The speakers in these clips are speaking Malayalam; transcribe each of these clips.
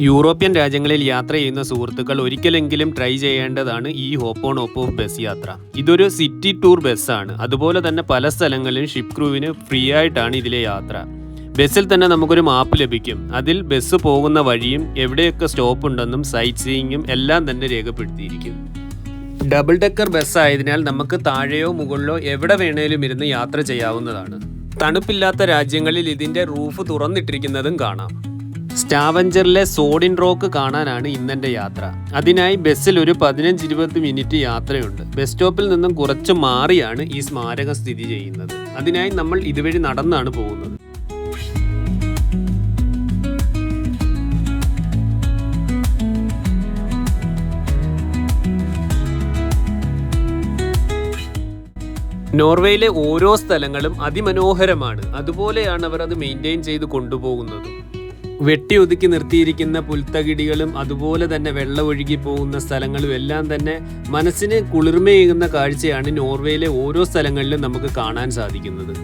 യൂറോപ്യൻ രാജ്യങ്ങളിൽ യാത്ര ചെയ്യുന്ന സുഹൃത്തുക്കൾ ഒരിക്കലെങ്കിലും ട്രൈ ചെയ്യേണ്ടതാണ് ഈ hop on hop off bus യാത്ര. ഇതൊരു സിറ്റി ടൂർ ബസ്സാണ്. അതുപോലെ തന്നെ പല സ്ഥലങ്ങളിലും ഷിപ്പ് ക്രൂവിന് ഫ്രീ ആയിട്ടാണ് ഇതിലെ യാത്ര. ബസ്സിൽ തന്നെ നമുക്കൊരു മാപ്പ് ലഭിക്കും. അതിൽ ബസ് പോകുന്ന വഴിയും എവിടെയൊക്കെ സ്റ്റോപ്പ് ഉണ്ടെന്നും സൈറ്റ് സീയിങ്ങും എല്ലാം തന്നെ രേഖപ്പെടുത്തിയിരിക്കും. ഡബിൾ ഡെക്കർ ബസ് ആയതിനാൽ നമുക്ക് താഴെയോ മുകളിലോ എവിടെ വേണേലും ഇരുന്ന് യാത്ര ചെയ്യാവുന്നതാണ്. തണുപ്പില്ലാത്ത രാജ്യങ്ങളിൽ ഇതിന്റെ റൂഫ് തുറന്നിട്ടിരിക്കുന്നതും കാണാം. സ്റ്റാവഞ്ചറിലെ സോഡിൻ റോക്ക് കാണാനാണ് ഇന്നെന്റെ യാത്ര. അതിനായി ബസ്സിൽ ഒരു പതിനഞ്ച് ഇരുപത് മിനിറ്റ് യാത്രയുണ്ട്. ബസ് സ്റ്റോപ്പിൽ നിന്നും കുറച്ച് മാറിയാണ് ഈ സ്മാരകം സ്ഥിതി ചെയ്യുന്നത്. അതിനായി നമ്മൾ ഇതുവഴി നടന്നാണ് പോകുന്നത്. നോർവേയിലെ ഓരോ സ്ഥലങ്ങളും അതിമനോഹരമാണ്. അതുപോലെയാണ് അവർ അത് മെയിന്റെയിൻ ചെയ്ത് കൊണ്ടുപോകുന്നതും. വെട്ടി ഒതുക്കി നിർത്തിയിരിക്കുന്ന പുൽത്തകിടികളും അതുപോലെ തന്നെ വെള്ളമൊഴുകി പോകുന്ന സ്ഥലങ്ങളും എല്ലാം തന്നെ മനസ്സിന് കുളിർമയേകുന്ന കാഴ്ചയാണ് നോർവേയിലെ ഓരോ സ്ഥലങ്ങളിലും നമുക്ക് കാണാൻ സാധിക്കുന്നത്.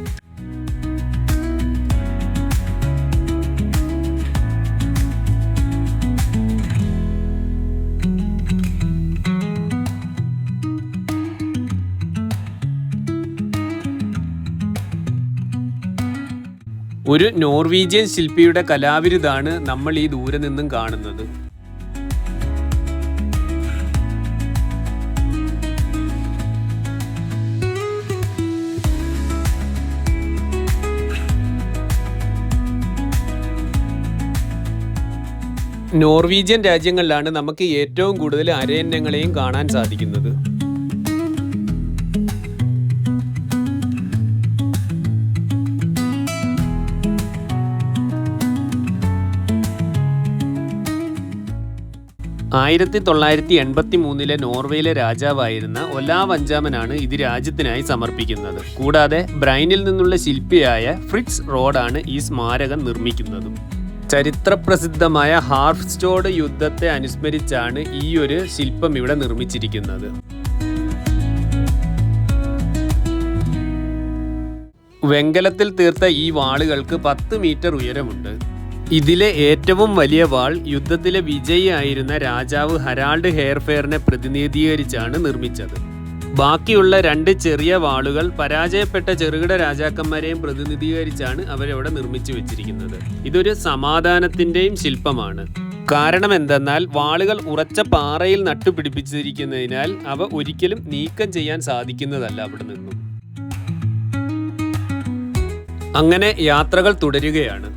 ഒരു നോർവീജിയൻ ശില്പിയുടെ കലാവിരുതാണ് നമ്മൾ ഈ ദൂരെ നിന്നും കാണുന്നത്. നോർവീജിയൻ രാജ്യങ്ങളിലാണ് നമുക്ക് ഏറ്റവും കൂടുതൽ അരയന്നങ്ങളെയും കാണാൻ സാധിക്കുന്നത്. ആയിരത്തി തൊള്ളായിരത്തി എൺപത്തി മൂന്നിലെ നോർവേയിലെ രാജാവായിരുന്ന ഒലാവ് അഞ്ചാമനാണ് ഇത് രാജ്യത്തിനായി സമർപ്പിക്കുന്നത്. കൂടാതെ ബ്രൈനിൽ നിന്നുള്ള ശില്പിയായ ഫ്രിറ്റ്സ് റോഡാണ് ഈ സ്മാരകം നിർമ്മിക്കുന്നതും. ചരിത്രപ്രസിദ്ധമായ ഹാർഫ്സ്റ്റോഡ് യുദ്ധത്തെ അനുസ്മരിച്ചാണ് ഈ ഒരു ശില്പം ഇവിടെ നിർമ്മിച്ചിരിക്കുന്നത്. വെങ്കലത്തിൽ തീർത്ത ഈ വാളുകൾക്ക് പത്ത് മീറ്റർ ഉയരമുണ്ട്. ഇതിലെ ഏറ്റവും വലിയ വാൾ യുദ്ധത്തിലെ വിജയിയായിരുന്ന രാജാവ് ഹരാൾഡ് ഹെയർഫെയറിനെ പ്രതിനിധീകരിച്ചാണ് നിർമ്മിച്ചത്. ബാക്കിയുള്ള രണ്ട് ചെറിയ വാളുകൾ പരാജയപ്പെട്ട ചെറുകിട രാജാക്കന്മാരെയും പ്രതിനിധീകരിച്ചാണ് അവരവിടെ നിർമ്മിച്ചു വെച്ചിരിക്കുന്നത്. ഇതൊരു സമാധാനത്തിന്റെയും ശില്പമാണ്. കാരണം എന്തെന്നാൽ വാളുകൾ ഉറച്ച പാറയിൽ നട്ടുപിടിപ്പിച്ചിരിക്കുന്നതിനാൽ അവ ഒരിക്കലും നീക്കം ചെയ്യാൻ സാധിക്കുന്നതല്ല അവിടെ നിന്നും അങ്ങനെ യാത്രകൾ തുടരുകയാണ്.